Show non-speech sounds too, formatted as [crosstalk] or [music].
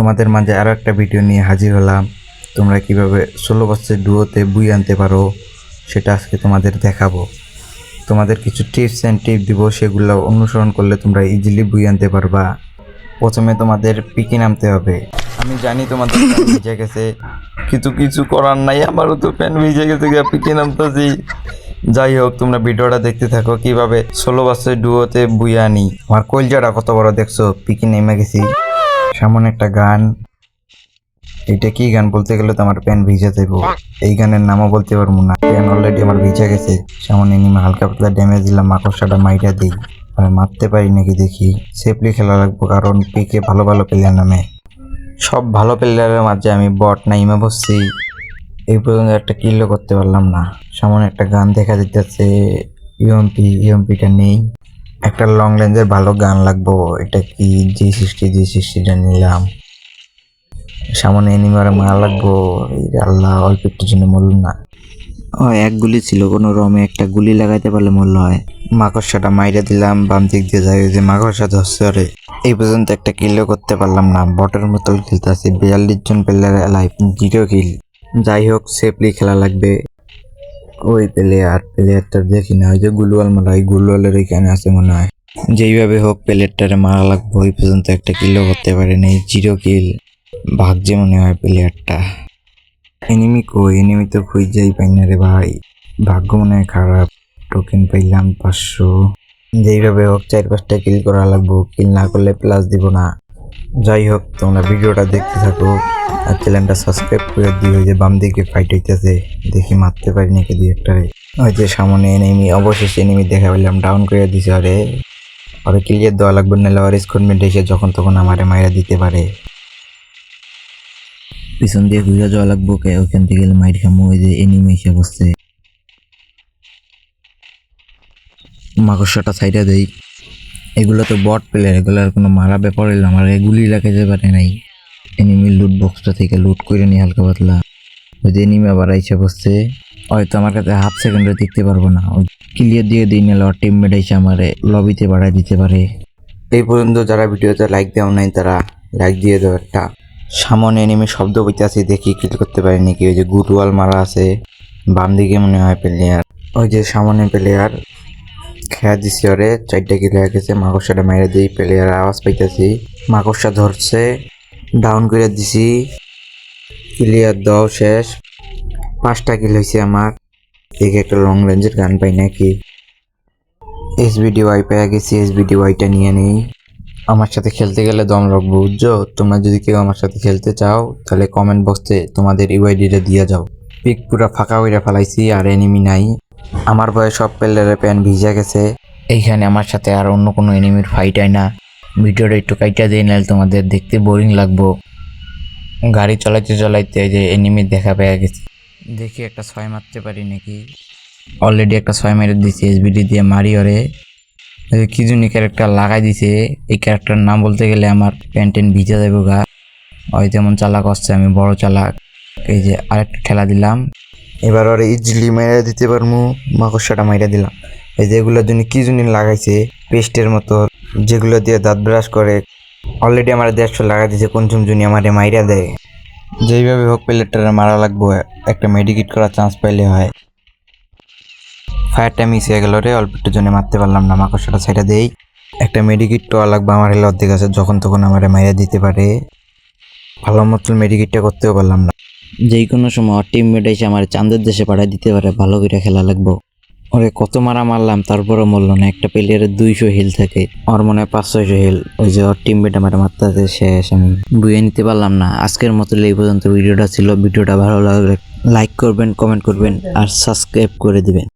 তোমাদের মাঝে আরও একটা ভিডিও নিয়ে হাজির হলাম। তোমরা কীভাবে ষোলো বছরের ডুয়োতে বুই আনতে পারো সেটা আজকে তোমাদের দেখাবো। তোমাদের কিছু টিপস অ্যান্ড টিপ দিব সেগুলো অনুসরণ করলে তোমরা ইজিলি বুই আনতে পারবা। প্রথমে তোমাদের পিকে নামতে হবে। আমি জানি তোমাদের [laughs] ভিজে গেছে। কিছু কিছু করার নাই আমারও তো প্যান ভিজে গেছে গিয়ে পিকে নামতেছি। যাই হোক তোমরা ভিডিওটা দেখতে থাকো কীভাবে ষোলো বছরের ডুয়োতে বুই আনি। আমার কলজাটা কত বড় দেখছ? পিকে নেমে গেছি। সামনে একটা গান। এটা কি গান বলতে গেলে তো আমার প্যান ভিজে দেবো এই গানের নামও বলতে পারব না। প্যান অলরেডি আমার ভিজে গেছে। সামনে নেমে হালকা পাতলা ড্যামেজ দিলাম মাকড়সাটা মাইটা দিই। আর মারতে পারি নাকি দেখি। সেফলি খেলা লাগবো কারণ পিকে ভালো ভালো প্লেয়ার নামে। সব ভালো প্লেয়ারের মাঝে আমি বট নাইমে বসছি। এই পর্যন্ত একটা কিল্লো করতে পারলাম না। সামনে একটা গান দেখা দিতেছে ইউএমপি ইউএমপিটা নেই। একটা লং রেঞ্জের ভালো গান লাগবো। এটা কি? জি সিক্সটি জি সিক্সটিটা নিলাম। সামনে এনিমারে মারা লাগবো। এই আল্লাহ অল্প একটু জন্য মরল না। ও এক গুলি ছিল কোনো রমে একটা গুলি লাগাইতে পারলে মূল্য হয়। মাকড়সাটা মাইরে দিলাম বাম দিক দিয়ে যাই যে মাকড়সা ধরছে ওরে। এই পর্যন্ত একটা কিলও করতে পারলাম না। বটের মতো খেলতে আছি বিয়াল্লিশ জন প্লেয়ার লাইফ জিরো কিল যাই হোক সেফলি খেলা লাগবে। ওই প্লেয়ার প্লেয়ারটা দেখি না, ওই যে গুলওয়াল মারা ওই গুলওয়ালের এখানে আছে মনে হয়। যেইভাবে হোক প্লেয়ারটারে মারা লাগবে, ওই পর্যন্ত একটা কিলও করতে পারেনি জিরো কিল ভাগছে মনে হয় প্লেয়ারটা এনিমি কই? এনিমি তো খুঁজেই পাই না রে ভাই। ভাগ্য মনে হয় খারাপ। টোকেন পাইলাম পাঁচশো। যেইভাবে হোক, চার পাঁচটা কিল করা লাগবো। কিল না করলে প্লাস দিব না। যাই হোক, তোমরা ভিডিওটা দেখতে থাকো আর চ্যানেলটা সাবস্ক্রাইব করে দিও। যে বাম দিকে ফাইট হইতেছে, দেখি মারতে পারি নাকি দুই একটা ওই যে সামনে এনিমি অবশেষে এনিমি দেখা পেলাম ডাউন করে দিছে, আরে। আরে ক্লিয়ার দেওয়া লাগবে, নাহলে আর স্কোরমেন্ট এসে যখন তখন আমারে মাইরা দিতে পারে। পিছন দিয়ে ঘুরে যাওয়া লাগবো কে ওখান থেকে গেলে মাইর খামো, ওই যে এনিমি এসে বসছে। মাকড়সাটা সাইডে দেই। এগুলো তো বট প্লেয়ার এগুলোর কোনো মারা ব্যাপার হইল আমার গুলি লাগাতে পারে নাই। এনিমি লুট বক্সটা থেকে লুট করে নি হালকা পাতলা। ওই যে এনিমি আবার আইসে বসছে। হয়তো আমার কাছে হাফ সেকেন্ডে দেখতে পারব না। ওই ক্লিয়ার দিয়ে দিই নিলে ওর টিমমেট এসে আমারে লবিতে বাড়ায় দিতে পারে। এই পর্যন্ত যারা ভিডিওতে লাইক দেওয়া নাই, তারা লাইক দিয়ে দাও একটা। সামনে এনিমি শব্দ বইতে দেখি কিল করতে পারি নাকি। ওই যে গুটওয়াল মারা আছে। বাম দিকে মনে হয় প্লেয়ার ওই যে সামনে প্লেয়ার খেয়া দিছি ওরে, চারটা কিল গেছে, মাকড়সাটা মেরে দিই প্লেয়ার আওয়াজ পাইতেছি। মাকড়সা ধরছে ডাউন করে দিছি। ক্লিয়ার দাও শেষ। পাঁচটা কিল হয়েছে আমার। দেখে একটা লং রেঞ্জের গান পাই নাকি? এসবিডি ওয়াই পেয়ে গেছি এসবিডি ওয়াইটা নিয়ে নেই। আমার সাথে খেলতে গেলে দম রাখব, বুঝছ? তোমরা যদি কেউ আমার সাথে খেলতে চাও, তাহলে কমেন্ট বক্সে তোমাদের ইউআইডিটা দিয়ে যাও। পিক পুরো ফাঁকা হইরা ফেলাইছি, আর এনিমি নাই। আমার ভয়ে সব প্লেয়ারের প্যান ভিজে গেছে। এইখানে আমার সাথে আর অন্য কোনো এনিমির ফাইট হয় না। ভিডিওটা একটু কাইটা দিয়ে নাহলে তোমাদের দেখতে বোরিং লাগবো। গাড়ি চালাইতে চালাইতে এই যে এনিমি দেখা পেয়ে গেছে। দেখি একটা ছয় মারতে পারি নাকি? অলরেডি একটা ছয় মেরে দিছি এসবিডি দিয়ে মারি ওরে। কি জন্য ক্যারেক্টার লাগাই দিছে, এই ক্যারেক্টার নাম বলতে গেলে আমার প্যান্টেন ভিজে যাব গা। ওই যেমন চালাক আসছে আমি বড় চালাক। এই যে আরেকটা ঠেলা দিলাম। এবার ওর ইজিলি মেরে দিতে পারব মাকড়সাটা মাইরা দিলাম। এই যে এগুলোর জন্য কি জন্য লাগাইছে, পেস্টের মতো, যেগুলো দিয়ে দাঁত ব্রাশ করে। অলরেডি আমার দেড়শো লাগাই দিয়েছে কোন জুনি আমার মাইরা দেয়। যেইভাবে হোক প্লেটটা মারা লাগবো, একটা মেডিকেট করার চান্স পাইলে হয়। ফায়ারটা মিস হয়ে গেল রে, অল্প একটু জন্য মারতে পারলাম না, মাকড়সাটা ছেড়ে দেই। একটা মেডিকেট তো লাগবে আমার হেলে অর্ধেক আছে, যখন তখন আমার মাইরা দিতে পারে। ভালো মতো মেডিকেটটা করতেও পারলাম না। যেই কোনো সময় টিমমেট এসে আমার চাঁদের দেশে পাঠাই দিতে পারে, ভালো করে খেলা লাগবো। ওরে কত মারা মারলাম, তারপরও মরল না। একটা প্লেয়ারের দুইশো হিল থাকে, ওর মনে হয় পাঁচশোশো হিল ওই যে ওর টিমমেট আমার মারতে আছে শেষ। আমি বুয়ে নিতে পারলাম না। আজকের মতো এই পর্যন্ত ভিডিওটা ছিল। ভিডিওটা ভালো লাগলে লাইক করবেন কমেন্ট করবেন, আর সাবস্ক্রাইব করে দিবেন।